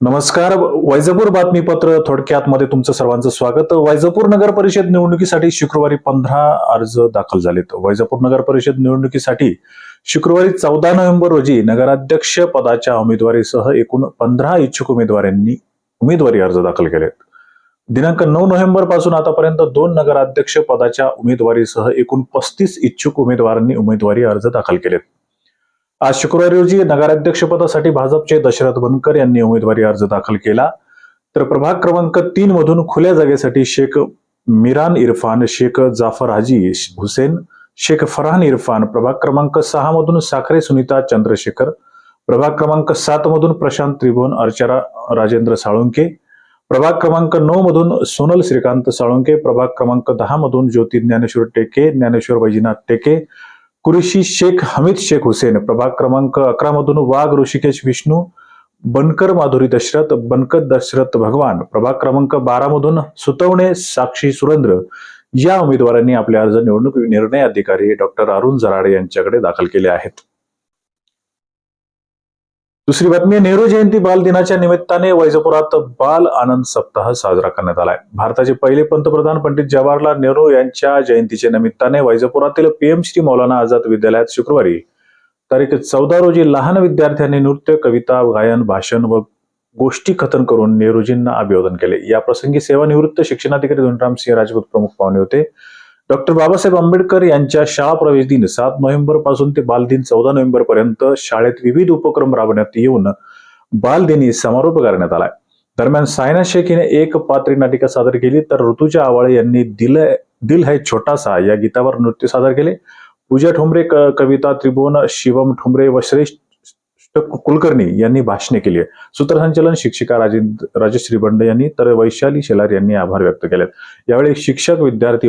नमस्कार. वैजापूर बातमीपत्र थोडक्यात मध्ये तुमचं सर्वांचं स्वागत. वैजापूर नगर परिषद निवडणुकीसाठी शुक्रवारी पंधरा अर्ज दाखल झालेत. वैजापूर नगर परिषद निवडणुकीसाठी शुक्रवारी चौदा नोव्हेंबर रोजी नगराध्यक्ष पदाच्या उमेदवारीसह एकूण पंधरा इच्छुक उमेदवारांनी उमेदवारी अर्ज दाखल केलेत. दिनांक नऊ नोव्हेंबरपासून आतापर्यंत दोन नगराध्यक्ष पदाच्या उमेदवारीसह एकूण पस्तीस इच्छुक उमेदवारांनी उमेदवारी अर्ज दाखल केलेत. आज शुक्रवारी रोजी नगराध्यक्षपदासाठी भाजपचे दशरथ बनकर यांनी उमेदवारी अर्ज दाखल केला. तर प्रभाग क्रमांक तीन मधून खुल्या जागेसाठी शेख मिरान इरफान शेख जाफर हाजी हुसेन शेख फरहान इरफान प्रभाग क्रमांक सहा मधून साखरे सुनीता चंद्रशेखर प्रभाग क्रमांक सात मधून प्रशांत त्रिभुवन अर्चरा राजेंद्र साळुंके प्रभाग क्रमांक नऊ मधून सोनल श्रीकांत साळुंके प्रभाग क्रमांक दहा मधून ज्योती ज्ञानेश्वर टेके ज्ञानेश्वर वैजनाथ टेके कुरेशी शेख हमीद शेख हुसेन प्रभाग क्रमांक अकरा मधून वाघ ऋषिकेश विष्णू बनकर माधुरी दशरथ बनकर दशरथ भगवान प्रभाग क्रमांक बारा मधून सुतवणे साक्षी सुरेंद्र या उमेदवारांनी आपले अर्ज निवडणूक निर्णय अधिकारी डॉक्टर अरुण जराडे यांच्याकडे दाखल केले आहेत. दुसरी बातमी आहे, नेहरू जयंती बाल दिनाच्या निमित्ताने वैजपुरात बाल आनंद सप्ताह साजरा करण्यात आलाय. भारताचे पहिले पंतप्रधान पंडित जवाहरलाल नेहरू यांच्या जयंतीच्या निमित्ताने वैजपुरातील पीएम श्री मौलाना आझाद विद्यालयात शुक्रवारी तारीख चौदा रोजी लहान विद्यार्थ्यांनी नृत्य कविता गायन भाषण व गोष्टी कथन करून नेहरूजींना अभिवादन केले. या प्रसंगी सेवानिवृत्त शिक्षणाधिकारी धनराम सिंह राजपूत प्रमुख पाहुणे होते. डॉक्टर बाबासाहेब आंबेडकर यांच्या शाळा प्रवेश दिन सात नोव्हेंबरपासून ते बालदिन चौदा नोव्हेंबर पर्यंत शाळेत विविध उपक्रम राबवण्यात येऊन बालदिनी समारोप करण्यात आलाय. दरम्यान सायना शेख हिने एक पात्री नाटिका सादर केली तर ऋतुजा आवाळे यांनी दिल दिल है छोटासा या गीतावर नृत्य सादर केले. पूजा ठोंबरे क- कविता त्रिभुवन शिवम ठोंबरे व श्रेष्ठ कुलकर्णी यांनी भाषणे केली. आहे. शिक्षिका राजेंद्र राजश्री बंड यांनी तर वैशाली शेलार यांनी आभार व्यक्त केले यावेळी शिक्षक विद्यार्थी